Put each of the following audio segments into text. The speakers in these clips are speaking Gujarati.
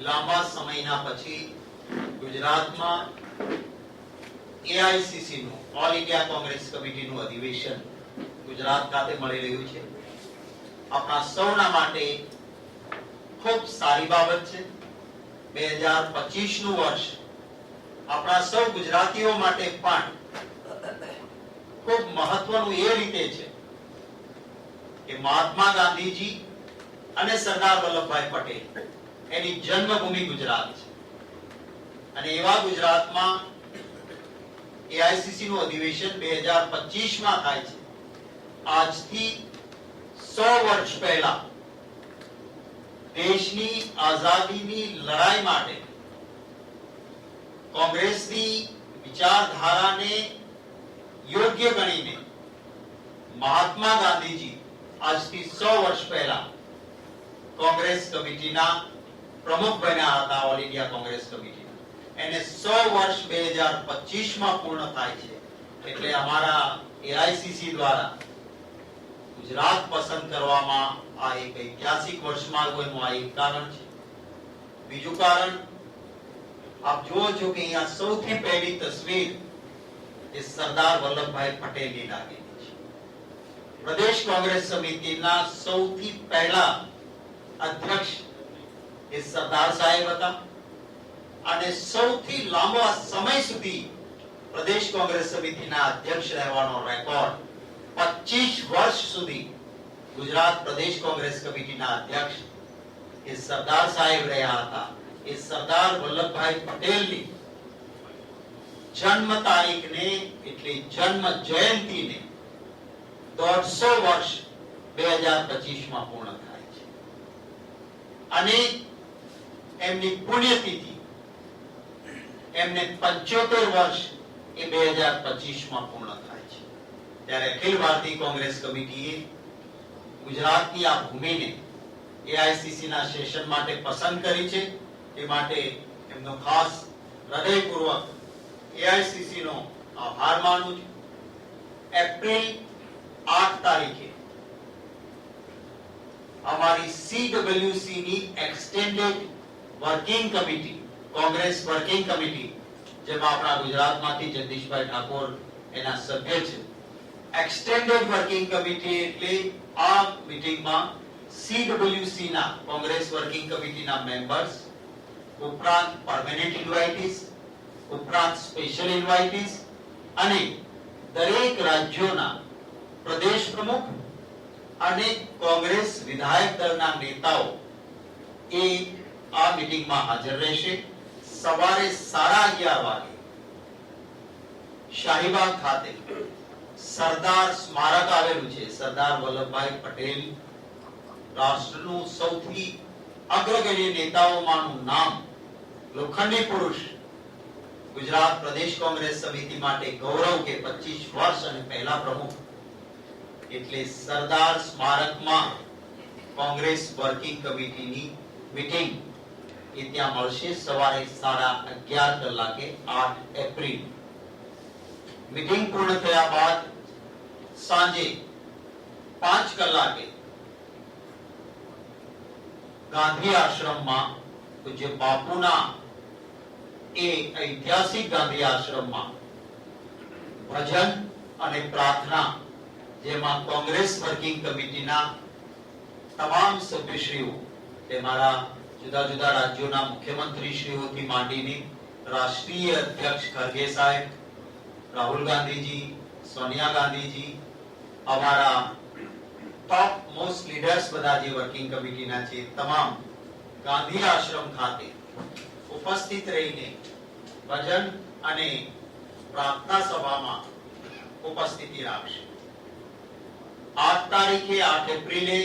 લાંબા સમયના પછી ગુજરાતમાં એઆઈસીસી નું ઓલ ઇન્ડિયા કોંગ્રેસ કમિટીનું અધિવેશન ગુજરાત ખાતે મળી રહ્યું છે. આપણા સૌના માટે ખૂબ સારી બાબત છે. બે હજાર પચીસનું વર્ષ આપણા સૌ ગુજરાતીઓ માટે પણ ખૂબ મહત્વનું એ રીતે છે કે મહાત્મા ગાંધીજી અને સરદાર વલ્લભભાઈ પટેલ એની જન્મભૂમિ ગુજરાત છે. અને એવા ગુજરાતમાં એઆઈસીસી નું અધિવેશન બે હજારમાં થાય છે. આજથી સો વર્ષ પહેલા દેશની આઝાદીની લડાઈ માટે કોંગ્રેસની વિચારધારાને યોગ્ય ગણીને મહાત્મા ગાંધીજી આજથી સો વર્ષ પહેલા કોંગ્રેસ કમિટીના પ્રમુખ બન્યા હતા ઓલ ઇન્ડિયા કોંગ્રેસ કમિટી એને સો વર્ષ બે હજાર પચીસમાં પૂર્ણ થાય છે. એટલે અમારા એઆઈસીસી દ્વારા ગુજરાત પસંદ કરવામાં આ એક ઐતિહાસિક વર્ષમાં એનું આ એક કારણ છે. બીજું કારણ, આપ જુઓ છો કે અહીંયા સૌથી પહેલી તસવીર એ સરદાર વલ્લભભાઈ પટેલની લાગેલી છે. પ્રદેશ કોંગ્રેસ સમિતિના સૌથી પહેલા અધ્યક્ષ એ સરદાર સાહેબ હતા. અને સૌથી લાંબા સમય સુધી પ્રદેશ કોંગ્રેસ સમિતિના અધ્યક્ષ રહેવાનો રેકોર્ડ 25 વર્ષ સુધી ગુજરાત પ્રદેશ કોંગ્રેસ કમિટીના અધ્યક્ષ એ સરદાર સાહેબ રહ્યા હતા. એ સરદાર વલ્લભભાઈ પટેલની જન્મ તારીખને એટલે જન્મ જયંતિને દોઢસો વર્ષ બે હજાર પચીસમાં પૂર્ણ થાય છે. અને એમની પુણ્યતિથિ. એમને પંચોતેર વર્ષ એ બે હજાર પચીસમાં પૂર્ણ થાય છે. ત્યારે અખિલ ભારતીય કોંગ્રેસ કમિટીએ ગુજરાતની આ ભૂમિને એઆઈસીસી ના સેશન માટે પસંદ કરી છે. એ માટે એમનો ખાસ હૃદયપૂર્વક એઆઈસીસી નો આભાર માનું છું. એપ્રિલ આઠ તારીખે અમારી સીડબ્લ્યુસી ની extended working committee, Congress working committee, જેમાં આપણા ગુજરાતમાંથી જગદીશભાઈ ઠાકોર એના સભ્ય છે. એક્સટેન્ડેડ વર્કિંગ કમિટી એટલે આ મીટિંગમાં સીડબ્લ્યુસી ના, કોંગ્રેસ વર્કિંગ કમિટીના મેમ્બર્સ ઉપરાંત પરમેનન્ટ ઇન્વાઇટીસ ઉપરાંત સ્પેશિયલ ઇન્વાઇટીસ અને દરેક રાજ્યોના પ્રદેશ પ્રમુખ અને કોંગ્રેસ વિધાયક દળના નેતાઓ એ આ મીટિંગમાં હાજર રહેશે. સવારે સાડા અગિયાર વાગે શાહીબાગ ખાતે સરદાર સ્મારક આવેલું છે. સરદાર વલ્લભભાઈ પટેલ રાષ્ટ્રનું સૌથી અગ્રગણ્ય નેતાઓમાંનું નામ લોખંડી પુરુષ ગુજરાત પ્રદેશ કોંગ્રેસ સમિતિ માટે ગૌરવ કે 25 વર્ષ અને પહેલા પ્રમુખ. એટલે સરદાર સ્મારકમાં કોંગ્રેસ વર્કિંગ કમિટીની મીટિંગ એ ત્યાં મળશે સવારે સાડા અગિયાર કલાકે આઠ એપ્રિલ. મીટિંગ પૂર્ણ થયા બાદ સાંજે પાંચ કલાકે ગાંધી આશ્રમમાં પૂજ્ય બાપુના એ ઐતિહાસિક ગાંધી આશ્રમમાં ભજન અને પ્રાર્થના, જેમાં કોંગ્રેસ વર્કિંગ કમિટીના તમામ સભ્યશ્રીઓ તે મારા જુદા જુદા રાજ્યોના મુખ્યમંત્રીશ્રીઓથી માંડીને રાષ્ટ્રીય અધ્યક્ષ ખરગે સાહેબ, રાહુલ ગાંધીજી, સોનિયા ગાંધીજી, અમારા ટોપ મોસ્ટ લીડર્સ બધા જે વર્કિંગ કમિટીના છે, તમામ ગાંધી આશ્રમ ખાતે ઉપસ્થિત રહીને ભજન અને પ્રાર્થના સભામાં ઉપસ્થિતિ રાખશે. આઠ તારીખે આઠ એપ્રિલે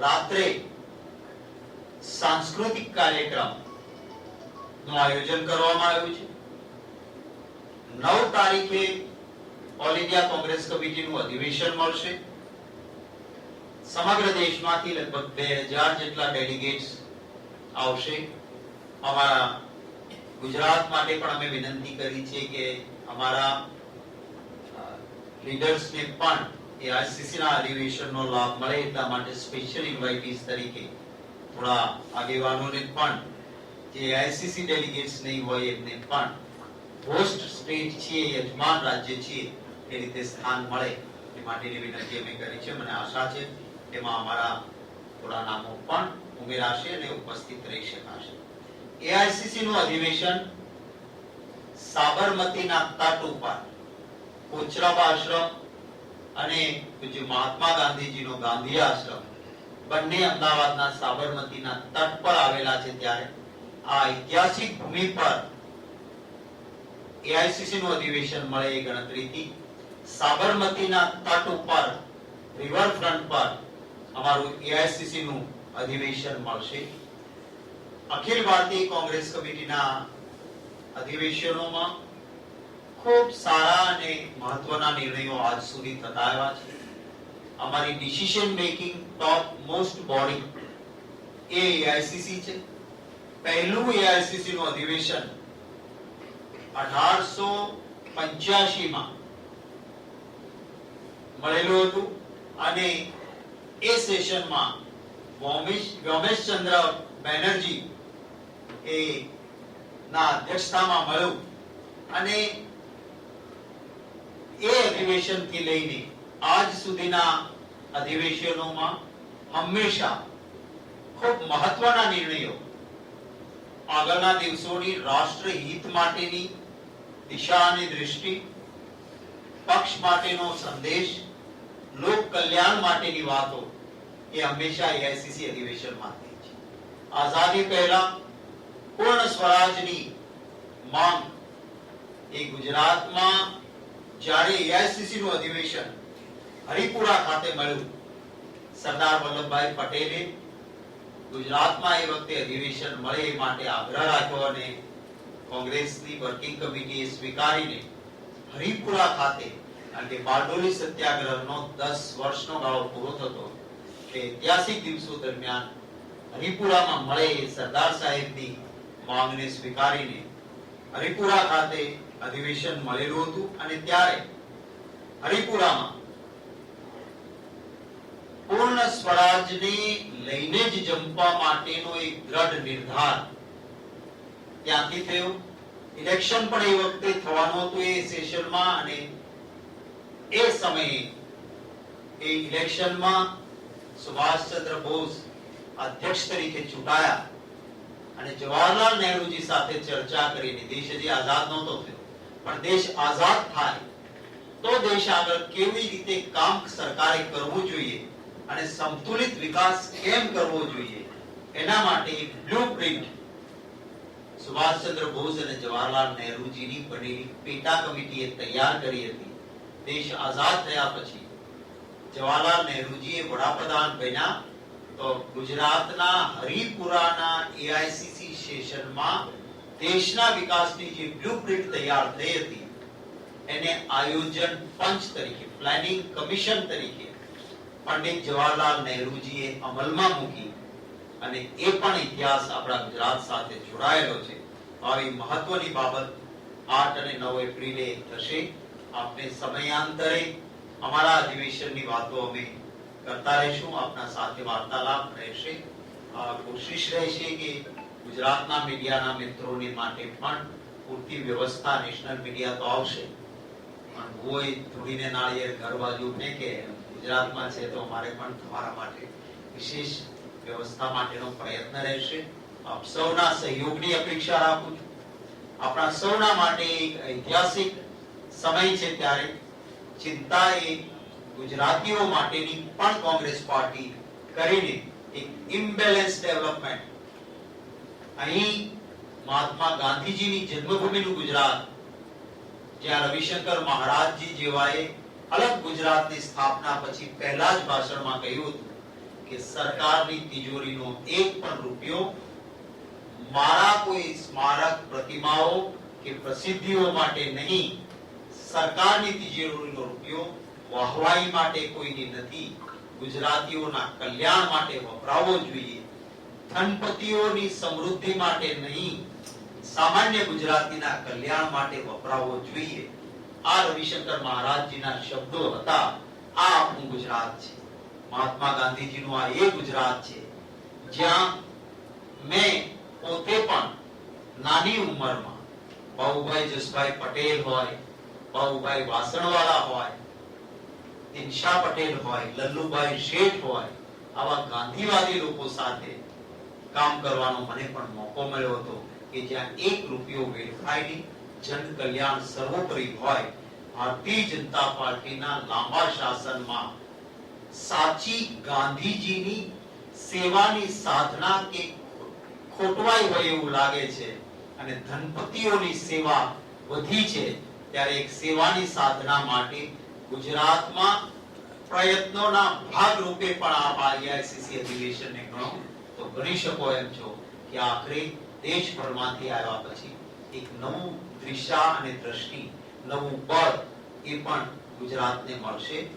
રાત્રે સાંસ્કૃતિક કાર્યક્રમનું આયોજન કરવામાં આવ્યું છે. નવ તારીખે ઓલ ઇન્ડિયા કોંગ્રેસ કમિટીનું અધિવેશન મળશે. સમગ્ર દેશમાંથી લગભગ બે હજાર જેટલા ડેલિગેટ્સ આવશે. અમારા ગુજરાત માટે પણ અમે વિનંતી કરી છે કે અમારા લીડર્સને પણ એ આઈસીસીના અધિવેશનનો લાભ મળે એટલા માટે સ્પેશિયલ ઇન્વાઇટીસ તરીકે થોડા આગેવાનોને પણ, જે આઈસીસી ડેલિગેટ્સ નહીં હોય એમને પણ હોસ્ટ સ્ટેટ છે યજમાન રાજ્ય છે એ રીતે સ્થાન મળે એ માટેની વિનંતી અમે કરી છે. મને આશા છે એમાં અમારા થોડા નામો પણ ઉમેરાશે અને ઉપસ્થિત રહી શકાશે. એઆઈસીસી નું અધિવેશન સાબરમતીના તટ ઉપર, કોચરાબા આશ્રમ અને મહાત્મા ગાંધીજીનો ગાંધી આશ્રમ બંને અમદાવાદના સાબરમતીના તટ પર આવેલા છે ત્યારે આ ઐતિહાસિક ભૂમિ પર એઆઈસીસી નું અધિવેશન મળે એ ગણતરીથી સાબરમતીના તટ ઉપર રિવરફ્રન્ટ પર અમારું એઆઈસીસી નું અધિવેશન મળશે. અખિલ ભારતીય કોંગ્રેસ કમિટીના અધિવેશનોમાં ખૂબ સારા અને મહત્વના નિર્ણયો આજ સુધી થતા આવ્યા છે. અમારી decision making top most body એ એઆઈસીસી છે. પહેલું એઆઈસીસી નું અધિવેશન અઢારસો પંચ્યાસી માં મળેલું હતું અને એ સેશનમાં વ્યોમેશ ચંદ્ર બેનર્જી એ ના અધ્યક્ષતામાં મળ્યું અને એ અધિવેશનથી લઈને આજ સુધીના અધિવેશનોમાં હંમેશા ખૂબ મહત્વના નિર્ણયો આગળના દિવસોની રાષ્ટ્રહિત માટેની દિશા અને દૃષ્ટિ પક્ષ માટેનો સંદેશ, લોક કલ્યાણ માટેની વાતો એ હંમેશા એઆઈસીસી અધિવેશનમાં થઈ છે. આઝાદી પહેલા પૂર્ણ સ્વરાજની માંગ એ ગુજરાતમાં જ્યારે એઆઈસીસી નું અધિવેશન હરિપુરા ખાતે મળ્યું. સરદાર વલ્લભભાઈ પટેલે ગુજરાતમાં એ વખતે અધિવેશન મળે એ માટે આગ્રહ રાખ્યો અને કોંગ્રેસની વર્કિંગ કમિટીએ સ્વીકારીને હરિપુરા ખાતે અને બારડોલી સત્યાગ્રહનો 10 વર્ષનો ગાળો પૂરો થતો તે ઐતિહાસિક દિવસો દરમિયાન હરિપુરામાં મળે સરદાર સાહેબની માંગને સ્વીકારીને હરિપુરા ખાતે અધિવેશન મળેલું હતું અને ત્યારે હરિપુરામાં પૂર્ણ સ્વરાજને લઈને જ જંપવા માટેનો એક દ્રઢ નિર્ધાર. ત્યાંથી થયો. ઇલેક્શન પણ એ વખતે થવાનું હતું એ સેશનમાં અને એ સમયે એ ઇલેક્શનમાં સુભાષચંદ્ર બોઝ અધ્યક્ષ તરીકે ચૂંટાયા અને જવાહરલાલ નહેરુજી સાથે ચર્ચા કરીને દેશ હજી આઝાદ નહોતો થયો. પણ દેશ આઝાદ થાય તો દેશ આગળ કેવી રીતે કામ સરકારે કરવું જોઈએ અને સંતુલિત વિકાસ કેમ કરવો જોઈએ? એના માટે એક બ્લુપ્રિન્ટ સુભાષચંદ્ર બોઝ અને જવાહરલાલ નહેરુજીની બનેલી પેટા કમિટીએ તૈયાર કરી હતી. દેશ આઝાદ થયા પછી જવાહરલાલ નહેરુજીએ વડાપ્રધાન બન્યા તો ગુજરાતના હરિપુરાના એઆઈસીસી સેશનમાં દેશના વિકાસની જે બ્લુપ્રિન્ટ તૈયાર થઈ હતી, એને આયોજન પંચ તરીકે પ્લાનિંગ કમિશન તરીકે પંડિત જવાહરલાલ નહેરુજીએ અમલમાં મૂકી અને એ પણ ઇતિહાસ આપણા ગુજરાત સાથે જોડાયેલો છે. આવી મહત્વની બાબત આઠ અને નવ એપ્રિલે થશે. આપને સમયાંતરે અમારા અધિવેશનની વાતો અમે કરતા રહીશું. આપના સાથે વાર્તાલાપ રહેશે. કોશિશ રહેશે કે ગુજરાતના મીડિયાના મિત્રોને માટે પણ પૂરતી વ્યવસ્થા નેશનલ મીડિયા તો આવશે. પણ કોઈ ધૂળીને નાળિયેર ઘર બાજુ ફેંકે ગુજરાતમાં છે, તો અમારે પણ તમારા માટે વિશેષ વ્યવસ્થા માટેનો પ્રયત્ન રહેશે. આપ સૌના સહયોગની અપેક્ષા રાખું છું. આપણા સૌના માટે એક ઐતિહાસિક સમય છે ત્યારે. ચિંતા એ ગુજરાતીઓ માટેની પણ કોંગ્રેસ પાર્ટી કરીને એક ઇમ્બેલેન્સ ડેવલપમેન્ટ અહીં મહાત્મા ગાંધીજીની જન્મભૂમિનું ગુજરાત, જ્યાં રવિશંકર મહારાજજી જેવાએ અલગ ગુજરાતની સ્થાપના પછી પહેલા જ ભાષણમાં કહ્યું હતું કે સરકારની તિજોરીનો એક પણ રૂપિયો મારા કોઈ સ્મારક પ્રતિમાઓ કે પ્રસિદ્ધિઓ માટે નહીં, સરકારની તિજોરીનો રૂપિયો વાહવાઈ માટે કોઈની નથી, ગુજરાતીઓના કલ્યાણ માટે વપરાવો જોઈએ, ધનપતિઓની સમૃદ્ધિ માટે નહીં, સામાન્ય ગુજરાતીના કલ્યાણ માટે વપરાવો જોઈએ. આ રવિશંકર મહારાજજીના શબ્દો હતા. આ આપણું ગુજરાત છે. મહાત્મા ગાંધીજીનું આ એ ગુજરાત છે, જ્યાં મેં પોતે પણ નાની ઉંમરમાં બાબુભાઈ જસભાઈ પટેલ હોય બાબુભાઈ વાસણવાળા હોય દિનશા પટેલ હોય, લલ્લુભાઈ શેઠ હોય, આવા ગાંધીવાદી લોકો સાથે કામ કરવાનો મને પણ મોકો મળ્યો હતો કે જ્યાં એક રૂપિયો વેડફાય નહીં. જન કલ્યાણ સર્વોપરી હોય, ભારતીય જનતા પાર્ટીના લાંબા શાસનમાં સાચી ગાંધીજીની સેવાની સાધના કે ખોટવાઈ હોય એવું લાગે છે અને ધનપતિઓની સેવા વધી છે, ત્યારે એક સેવાની સાધના માટે ગુજરાતમાં પ્રયત્નોના ભાગ રૂપે પણ આપ આઈઆઈસીસી અધિવેશનને ગણો, તો ગણી શકો એમ છો કે આખરે દેશભરમાંથી આવ્યા પછી એક નવું દિશા અને દ્રષ્ટિ નવું બળ એ પણ ગુજરાતને મળશે.